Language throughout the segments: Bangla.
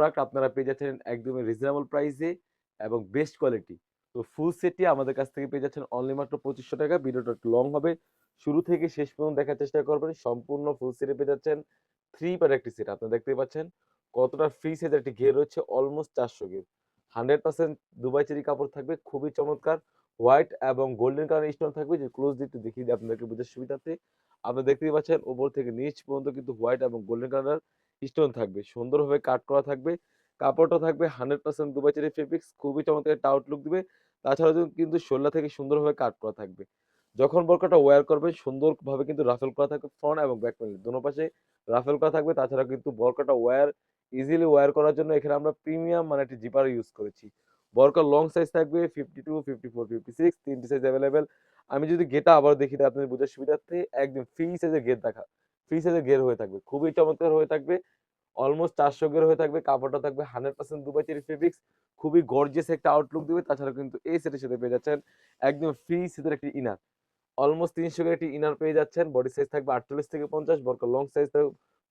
প্রোডাক্ট আপনারা পেয়ে যাচ্ছেন একদমই রিজনেবল প্রাইসে এবং বেস্ট কোয়ালিটি। তো ফুল সেটটি আমাদের কাছ থেকে পেয়ে যাচ্ছেন অনলি মাত্র ৳২৫০০ ভিডিওটা একটু লং হবে। শুরু থেকে শেষ পর্যন্ত দেখার চেষ্টা করবেন। সম্পূর্ণ ফুল সেটে পেয়ে যাচ্ছেন 3 পার্ট একটি সেট। আপনারা দেখতেই পাচ্ছেন কতটা ফ্রি সাইজের একটি ঘের রয়েছে অলমোস্ট ৪০০ ঘের। 100% দুবাই চেরি কাপড় থাকবে, খুবই চমৎকার। হোয়াইট এবং গোল্ডেন কালার স্টোন থাকবে, যে ক্লোজলি একটু দেখিয়ে দিই আপনাদেরকে বোঝার সুবিধার্থে। আপনারা দেখতেই পাচ্ছেন ওপর থেকে নিচ পর্যন্ত কিন্তু হোয়াইট এবং গোল্ডেন কালার স্টোন থাকবে। সুন্দরভাবে কাট করা থাকবে। কাপড়টা থাকবে 100% দুবাই চেরি ফেব্রিক্স খুবই চমৎকার একটা আউটলুক দিবে। তাছাড়াও কিন্তু শোল্ডার থেকে সুন্দরভাবে কাট করা থাকবে। যখন বোরকাটা ওয়্যার করবেন সুন্দরভাবে কিন্তু রাফেল করা থাকবে ফ্রন্ট এবং ব্যাক প্যানেল দোনো পাশে রাফেল করা থাকবে। তাছাড়া কিন্তু বোরকাটা ওয়্যার ইজিলি ওয়্যার করার জন্য এখানে আমরা প্রিমিয়াম মানে একটি জিপার ইউজ করেছি। বোরকার লং সাইজ থাকবে 52, 54, 56 তিনটি সাইজ অ্যাভেলেবেল আমি যদি ঘেরটা আবার দেখি আপনাদের বোঝার সুবিধার্থে একদম ফ্রি সাইজের গেট দেখা ফ্রি সাইজের ঘের হয়ে থাকবে। খুবই চমৎকার হয়ে থাকবে। অলমোস্ট ৪০০ ঘের হয়ে থাকবে। কাপড়টা থাকবে 100% দুবাই চেরি ফেব্রিক্স খুবই গর্জিয়াস একটা আউটলুক দিবে। তাছাড়া কিন্তু এই সেটের সাথে পেয়ে যাচ্ছেন একদম ফ্রি সাইজের একটি ইনার। অলমোস্ট ৩০০ ঘের একটি ইনার পেয়ে যাচ্ছেন। বডি সাইজ থাকবে ৪৮ থেকে ৫০ বোরকার লং সাইজ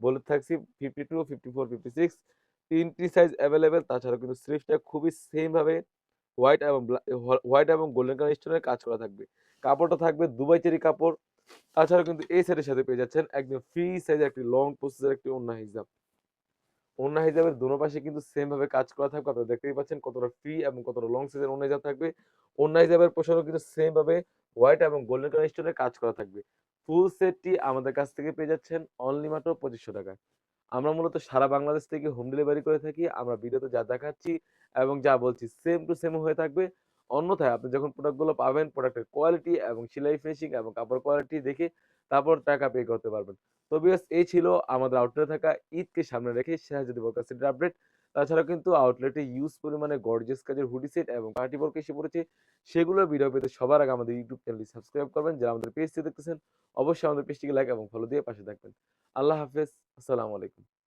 বলে থাকছি 52, 54, 56 তিনটি সাইজ অ্যাভেলেবেল তাছাড়া কিন্তু স্লিভসটা খুবই সেমভাবে হোয়াইট এবং হোয়াইট এবং গোল্ডেন কালার স্টোনের কাজ করা থাকবে। কাপড়টা থাকবে দুবাই চেরি কাপড়। তাছাড়াও কিন্তু এই সেটের সাথে পেয়ে যাচ্ছেন একদম ফ্রি সাইজের একটি লং প্রসেসের একটি ওড়না হিজাব। ওড়না হিজাবের দোনো পাশে কিন্তু সেম ভাবে কাজ করা থাকবে। আপনারা দেখতেই পাচ্ছেন কতটা ফ্রি এবং কতটা লং সাইজের ওড়না হিজাব থাকবে। ওড়না হিজাবের পোশাকও কিন্তু সেম ভাবে হোয়াইট এবং গোল্ডেন কালার স্টোনের কাজ করা থাকবে। ফুল সেটটি আমাদের কাছ থেকে পেয়ে যাচ্ছেন অনলি মাত্র ৳২৫০০ আমরা মূলত সারা বাংলাদেশ থেকে হোম ডেলিভারি করে থাকি। আমরা ভিডিওতে যা দেখাচ্ছি এবং যা বলছি সেম টু সেম হয়ে থাকবে। অন্যথায় আপনি যখন প্রোডাক্টগুলো পাবেন প্রোডাক্টের কোয়ালিটি এবং সেলাই ফিনিশিং এবং কাপড় কোয়ালিটি দেখে তারপর টাকা পে করতে পারবেন। তো ভিউয়ার্স এই ছিল আমাদের আউটলেটে থাকা ঈদকে সামনে রেখে সেরাজুদ্দি বোরকা সেটের আপডেট। তাছাড়া কিন্তু আউটলেটে ইউজ পরিমাণে গর্জিয়াস কাজের হুডি সেট এবং পার্টি বোরকা এসে পড়েছে। সেগুলো ভিডিও পেতে সবার আগে আমাদের ইউটিউব চ্যানেলটি সাবস্ক্রাইব করবেন। যারা আমাদের পেজটি দেখতেছেন, অবশ্যই আমাদের পেজটিকে লাইক এবং ফলো দিয়ে পাশে থাকবেন। আল্লাহ হাফেজ। আসসালামু আলাইকুম।